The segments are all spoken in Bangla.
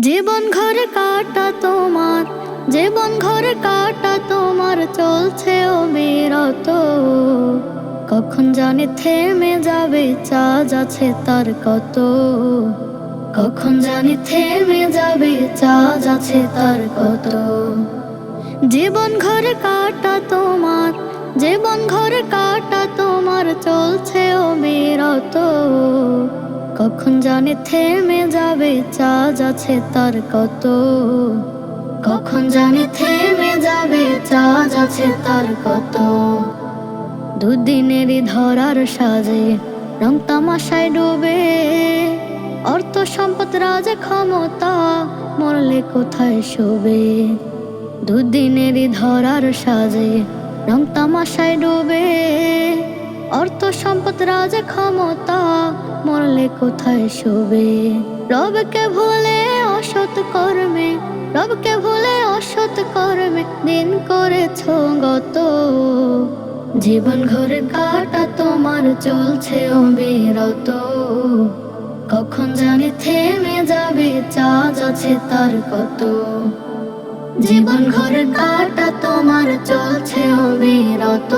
জীবন ঘরে কাটা তোমার, জীবন ঘরে কাটা তোমার চলছে অবিরত। কখন জানি থেমে যাবে চার্জ আছে তার কত? কখন জানি থেমে যাবে চার্জ আছে তার কত? জীবন ঘরে কাটা তোমার, জীবন ঘরে কাটা তোমার চলছে অবিরত। কখন জানি থেমে যাবে চার্জ আছে তার কত? কখন জানি থেমে যাবে চার্জ আছে তার কত? দুদিনেরই ধরার সাজে রং তামাশায় ডুবে। অর্থ সম্পদ, রাজ ক্ষমতা মরলে কোথায় শোবে? দুদিনেরই ধরার সাজে রং তামাশায় ডুবে। অর্থ সম্পদ, রাজ ক্ষমতা মরলে কোথায় শোবে? রবকে ভুলে অসৎ কর্মে, রবকে ভুলে অসৎ কর্মে দিন করেছ গত। জীবন ঘরে কাটা তোমার চলছে অবিরত। কখন জানি থেমে যাবে চার্জ আছে তার কত। জীবন ঘরে কাটা তোমার চলছে অবিরত।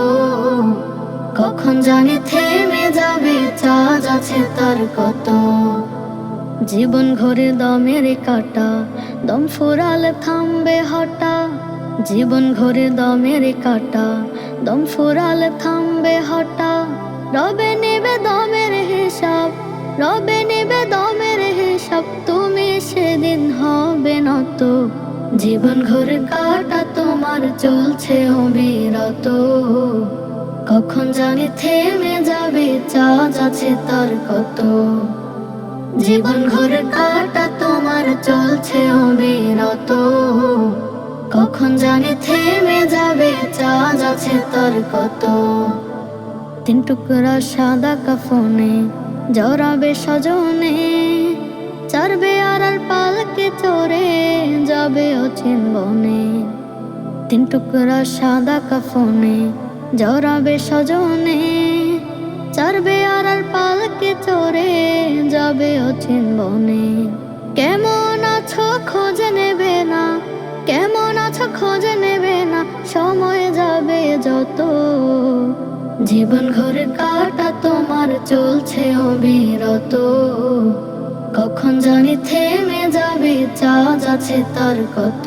কখন জানি থেমে যাবে চার্জ আছে তার কত। জীবন ঘরে দমের কাটা, দম ফুরালে থামবে হটা। জীবন ঘরে দমের কাটা, দম ফুরালে থামবে হটা। রবে নেবে দমের হিসাব, রবে নেবে দমের হিসাব, তুমি সেদিন হবে নত। জীবন ঘরে কাটা তোমার চলছে অবিরত। কখন জানি থেমে যাবে চার্জ আছে তার কত? জীবন ঘরে কাটা তোমার চলছে অবিরত। কখন জানি থেমে যাবে চার্জ আছে তার কত? তিন টুকরা সাদা কাফনে জড়াবে সজনে, চারবে আর আর পালকে চড়ে যাবে অচিন বনে। তিন টুকরা সাদা কাফনে জড়াবে সজনে, চারবে আর আর পালকে চড়ে, যাবে অচিন বনে। কেমন আছো খোঁজ নেবে না, কেমন আছো খোঁজ নেবে না, সময় যাবে যত। জীবন ঘরে কাটা তোমার চলছে অবিরত। কখন জানি থেমে যাবে চার্জ আছে তার কত।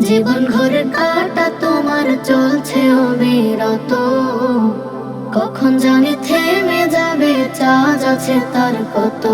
জীবন ঘরে কাটা তোমার চলছে অবিরত। কখন জানি থেমে যাবে চাজ আছে তার কত।